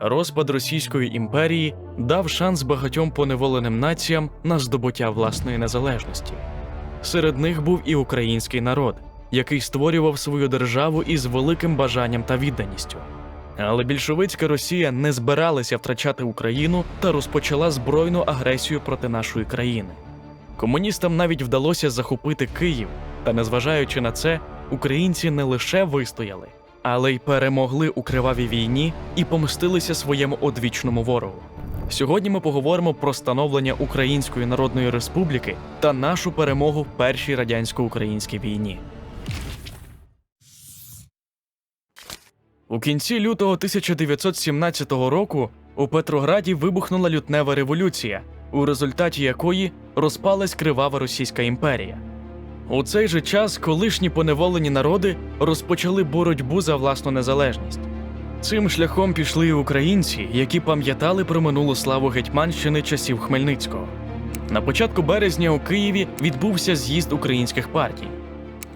Розпад Російської імперії дав шанс багатьом поневоленим націям на здобуття власної незалежності. Серед них був і український народ, який створював свою державу із великим бажанням та відданістю. Але більшовицька Росія не збиралася втрачати Україну та розпочала збройну агресію проти нашої країни. Комуністам навіть вдалося захопити Київ, та незважаючи на це, українці не лише вистояли, але й перемогли у кривавій війні і помстилися своєму одвічному ворогу. Сьогодні ми поговоримо про становлення Української Народної Республіки та нашу перемогу в першій радянсько-українській війні. У кінці лютого 1917 року у Петрограді вибухнула лютнева революція, у результаті якої розпалась кривава Російська імперія. У цей же час колишні поневолені народи розпочали боротьбу за власну незалежність. Цим шляхом пішли і українці, які пам'ятали про минулу славу Гетьманщини часів Хмельницького. На початку березня у Києві відбувся з'їзд українських партій.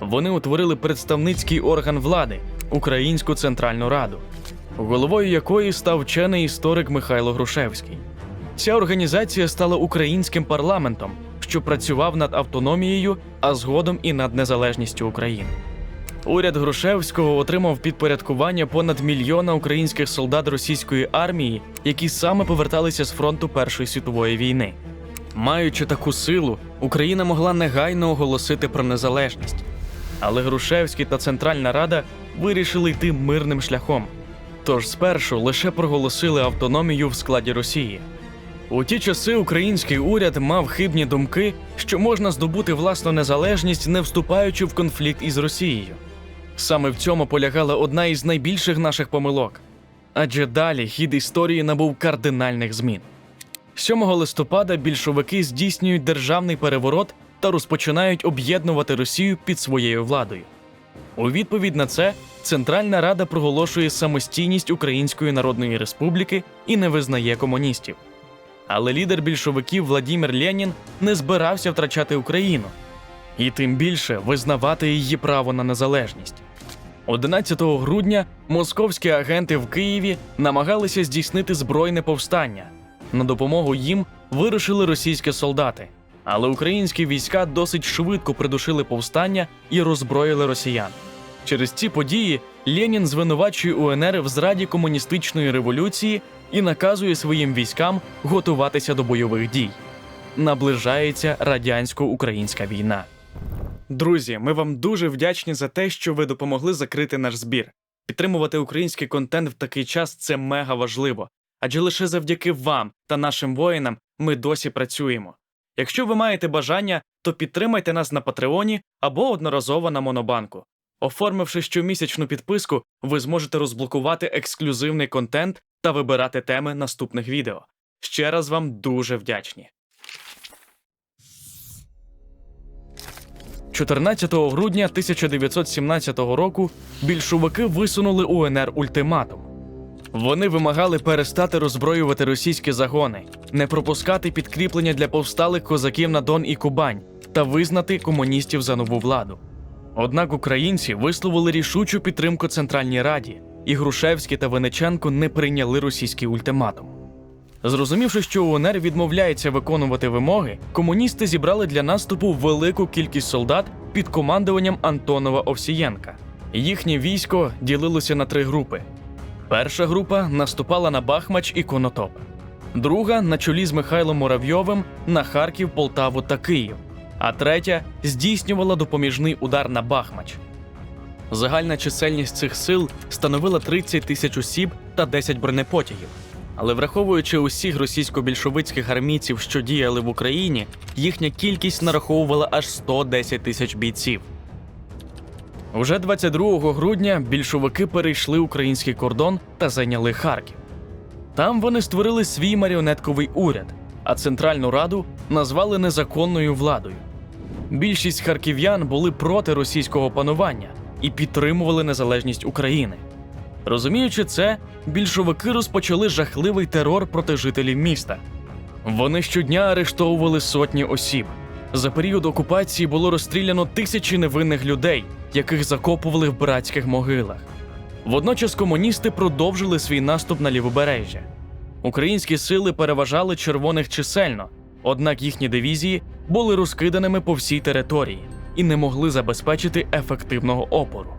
Вони утворили представницький орган влади Українську Центральну Раду, головою якої став вчений історик Михайло Грушевський. Ця організація стала українським парламентом, що працював над автономією, а згодом і над незалежністю України. Уряд Грушевського отримав підпорядкування понад мільйона українських солдат російської армії, які саме поверталися з фронту Першої світової війни. Маючи таку силу, Україна могла негайно оголосити про незалежність. Але Грушевський та Центральна Рада вирішили йти мирним шляхом. Тож спершу лише проголосили автономію в складі Росії. У ті часи український уряд мав хибні думки, що можна здобути власну незалежність, не вступаючи в конфлікт із Росією. Саме в цьому полягала одна із найбільших наших помилок. Адже далі хід історії набув кардинальних змін. 7 листопада більшовики здійснюють державний переворот та розпочинають об'єднувати Росію під своєю владою. У відповідь на це Центральна Рада проголошує самостійність Української Народної Республіки і не визнає комуністів. Але лідер більшовиків Владімір Ленін не збирався втрачати Україну і тим більше визнавати її право на незалежність. 11 грудня московські агенти в Києві намагалися здійснити збройне повстання. На допомогу їм вирушили російські солдати, але українські війська досить швидко придушили повстання і роззброїли росіян. Через ці події Ленін звинувачує УНР в зраді комуністичної революції і наказує своїм військам готуватися до бойових дій. Наближається радянсько-українська війна. Друзі, ми вам дуже вдячні за те, що ви допомогли закрити наш збір. Підтримувати український контент в такий час це мега важливо, адже лише завдяки вам та нашим воїнам ми досі працюємо. Якщо ви маєте бажання, то підтримайте нас на Патреоні або одноразово на Монобанку. Оформивши щомісячну підписку, ви зможете розблокувати ексклюзивний контент та вибирати теми наступних відео. Ще раз вам дуже вдячні. 14 грудня 1917 року більшовики висунули УНР ультиматум. Вони вимагали перестати роззброювати російські загони, не пропускати підкріплення для повсталих козаків на Дон і Кубань та визнати комуністів за нову владу. Однак українці висловили рішучу підтримку Центральній Раді, і Грушевський та Венеченко не прийняли російський ультиматум. Зрозумівши, що УНР відмовляється виконувати вимоги, комуністи зібрали для наступу велику кількість солдат під командуванням Антонова Овсієнка. Їхнє військо ділилося на три групи. Перша група наступала на Бахмач і Конотоп, друга на чолі з Михайлом Муравйовим на Харків, Полтаву та Київ, а третя здійснювала допоміжний удар на Бахмач. Загальна чисельність цих сил становила 30 тисяч осіб та 10 бронепотягів. Але враховуючи усіх російсько-більшовицьких армійців, що діяли в Україні, їхня кількість нараховувала аж 110 тисяч бійців. Уже 22 грудня більшовики перейшли український кордон та зайняли Харків. Там вони створили свій маріонетковий уряд, а Центральну Раду назвали незаконною владою. Більшість харків'ян були проти російського панування і підтримували незалежність України. Розуміючи це, більшовики розпочали жахливий терор проти жителів міста. Вони щодня арештовували сотні осіб. За період окупації було розстріляно тисячі невинних людей, яких закопували в братських могилах. Водночас комуністи продовжили свій наступ на лівобережжя. Українські сили переважали червоних чисельно, однак їхні дивізії були розкиданими по всій території і не могли забезпечити ефективного опору.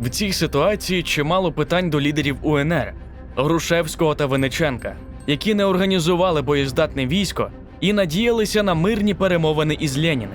В цій ситуації чимало питань до лідерів УНР Грушевського та Вениченка, які не організували боєздатне військо і надіялися на мирні перемовини із Леніним.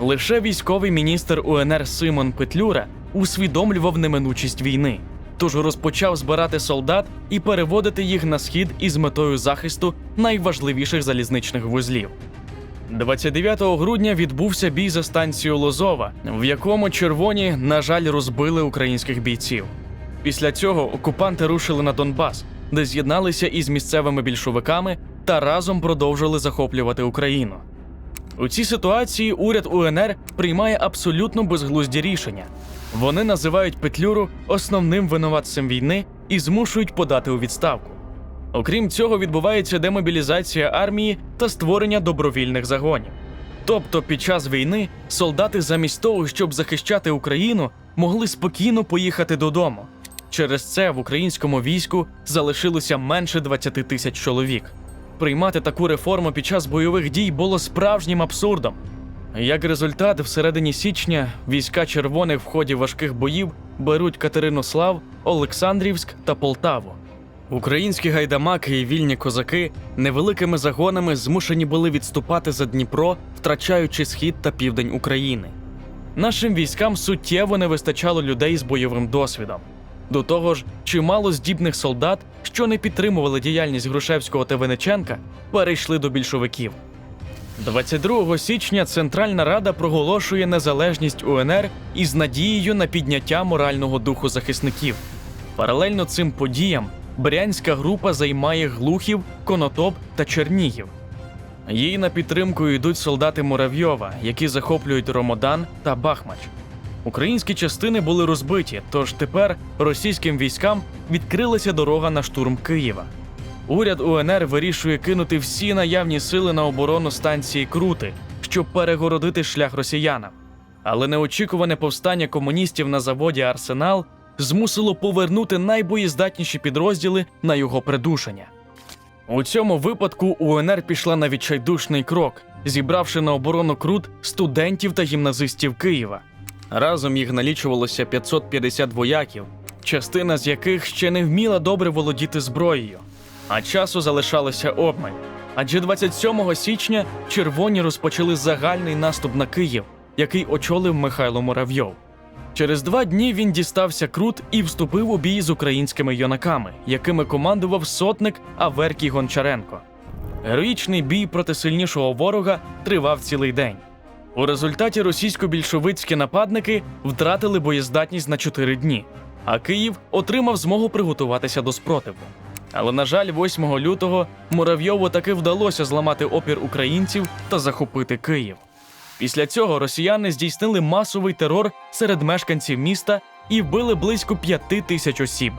Лише військовий міністр УНР Симон Петлюра усвідомлював неминучість війни, тож розпочав збирати солдат і переводити їх на схід із метою захисту найважливіших залізничних вузлів. 29 грудня відбувся бій за станцією Лозова, в якому червоні, на жаль, розбили українських бійців. Після цього окупанти рушили на Донбас, де з'єдналися із місцевими більшовиками та разом продовжили захоплювати Україну. У цій ситуації уряд УНР приймає абсолютно безглузді рішення. Вони називають Петлюру основним винуватцем війни і змушують подати у відставку. Окрім цього, відбувається демобілізація армії та створення добровільних загонів. Тобто, під час війни солдати, замість того, щоб захищати Україну, могли спокійно поїхати додому. Через це в українському війську залишилося менше 20 тисяч чоловік. Приймати таку реформу під час бойових дій було справжнім абсурдом. Як результат, всередині січня війська червоних в ході важких боїв беруть Катеринослав, Олександрівськ та Полтаву. Українські гайдамаки і вільні козаки невеликими загонами змушені були відступати за Дніпро, втрачаючи схід та південь України. Нашим військам суттєво не вистачало людей з бойовим досвідом. До того ж, чимало здібних солдат, що не підтримували діяльність Грушевського та Вениченка, перейшли до більшовиків. 22 січня Центральна Рада проголошує незалежність УНР із надією на підняття морального духу захисників. Паралельно цим подіям Брянська група займає Глухів, Конотоп та Чернігів. Їй на підтримку йдуть солдати Муравйова, які захоплюють Ромодан та Бахмач. Українські частини були розбиті, тож тепер російським військам відкрилася дорога на штурм Києва. Уряд УНР вирішує кинути всі наявні сили на оборону станції Крути, щоб перегородити шлях росіянам. Але неочікуване повстання комуністів на заводі Арсенал змусило повернути найбоєздатніші підрозділи на його придушення. У цьому випадку УНР пішла на відчайдушний крок, зібравши на оборону Крут студентів та гімназистів Києва. Разом їх налічувалося 550 вояків, частина з яких ще не вміла добре володіти зброєю, а часу залишалося обмаль. Адже 27 січня червоні розпочали загальний наступ на Київ, який очолив Михайло Муравйов. Через два дні він дістався Крут і вступив у бій з українськими юнаками, якими командував сотник Аверкій Гончаренко. Героїчний бій проти сильнішого ворога тривав цілий день. У результаті російсько-більшовицькі нападники втратили боєздатність на 4 дні, а Київ отримав змогу приготуватися до спротиву. Але, на жаль, 8 лютого Муравйову таки вдалося зламати опір українців та захопити Київ. Після цього росіяни здійснили масовий терор серед мешканців міста і вбили близько п'яти тисяч осіб.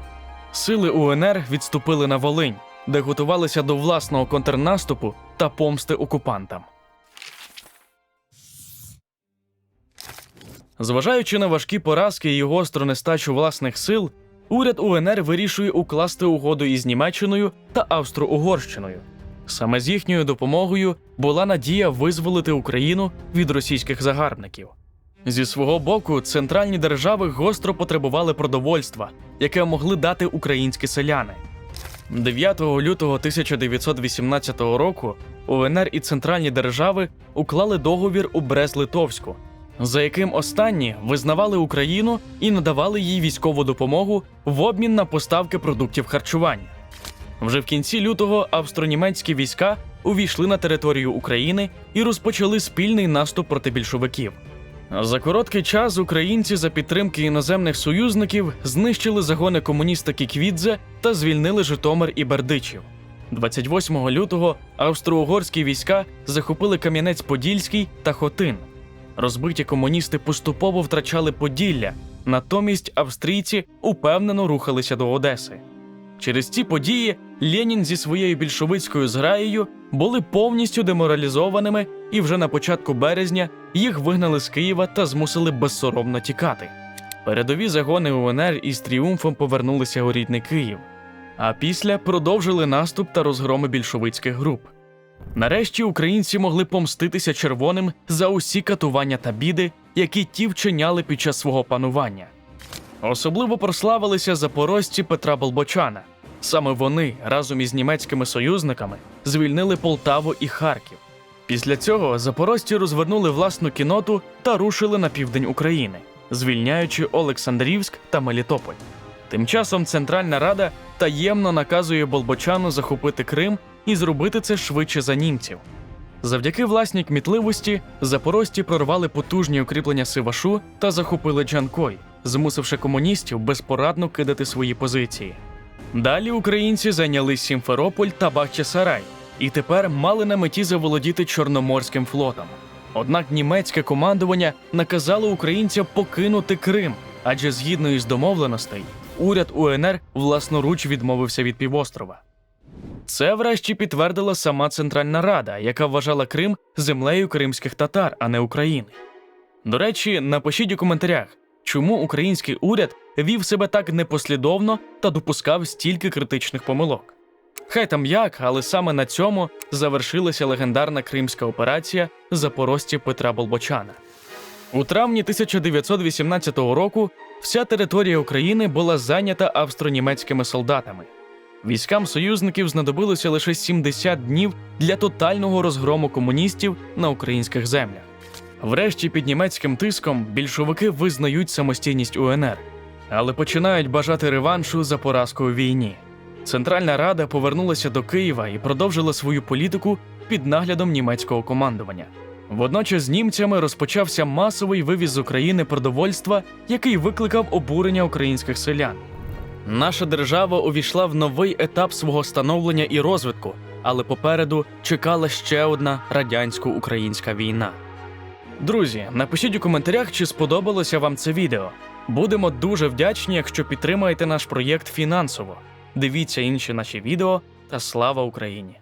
Сили УНР відступили на Волинь, де готувалися до власного контрнаступу та помсти окупантам. Зважаючи на важкі поразки і гостру нестачу власних сил, уряд УНР вирішує укласти угоду із Німеччиною та Австро-Угорщиною. Саме з їхньою допомогою була надія визволити Україну від російських загарбників. Зі свого боку, центральні держави гостро потребували продовольства, яке могли дати українські селяни. 9 лютого 1918 року УНР і центральні держави уклали договір у Брест-Литовську, за яким останні визнавали Україну і надавали їй військову допомогу в обмін на поставки продуктів харчування. Вже в кінці лютого австро-німецькі війська увійшли на територію України і розпочали спільний наступ проти більшовиків. За короткий час українці за підтримки іноземних союзників знищили загони комуніста Кіквідзе та звільнили Житомир і Бердичів. 28 лютого австро-угорські війська захопили Кам'янець-Подільський та Хотин. Розбиті комуністи поступово втрачали Поділля, натомість австрійці упевнено рухалися до Одеси. Через ці події Ленін зі своєю більшовицькою зграєю були повністю деморалізованими, і вже на початку березня їх вигнали з Києва та змусили безсоромно тікати. Передові загони УНР із тріумфом повернулися у рідний Київ, а після продовжили наступ та розгроми більшовицьких груп. Нарешті українці могли помститися червоним за усі катування та біди, які ті вчиняли під час свого панування. Особливо прославилися запорожці Петра Болбочана. Саме вони разом із німецькими союзниками звільнили Полтаву і Харків. Після цього запорожці розвернули власну кіноту та рушили на південь України, звільняючи Олександрівськ та Мелітополь. Тим часом Центральна Рада таємно наказує Болбочану захопити Крим і зробити це швидше за німців. Завдяки власній кмітливості запорожці прорвали потужні укріплення Сивашу та захопили Джанкой, змусивши комуністів безпорадно кидати свої позиції. Далі українці зайняли Сімферополь та Бахчисарай і тепер мали на меті заволодіти Чорноморським флотом. Однак німецьке командування наказало українцям покинути Крим, адже згідно із домовленостей, уряд УНР власноруч відмовився від півострова. Це врешті підтвердила сама Центральна Рада, яка вважала Крим землею кримських татар, а не України. До речі, напишіть у коментарях, чому український уряд вів себе так непослідовно та допускав стільки критичних помилок. Хай там як, але саме на цьому завершилася легендарна кримська операція запорожці Петра Болбочана. У травні 1918 року вся територія України була зайнята австро-німецькими солдатами. Військам союзників знадобилося лише 70 днів для тотального розгрому комуністів на українських землях. Врешті під німецьким тиском більшовики визнають самостійність УНР, але починають бажати реваншу за поразку у війні. Центральна Рада повернулася до Києва і продовжила свою політику під наглядом німецького командування. Водночас з німцями розпочався масовий вивіз з України продовольства, який викликав обурення українських селян. Наша держава увійшла в новий етап свого становлення і розвитку, але попереду чекала ще одна радянсько-українська війна. Друзі, напишіть у коментарях, чи сподобалося вам це відео. Будемо дуже вдячні, якщо підтримаєте наш проєкт фінансово. Дивіться інші наші відео та слава Україні!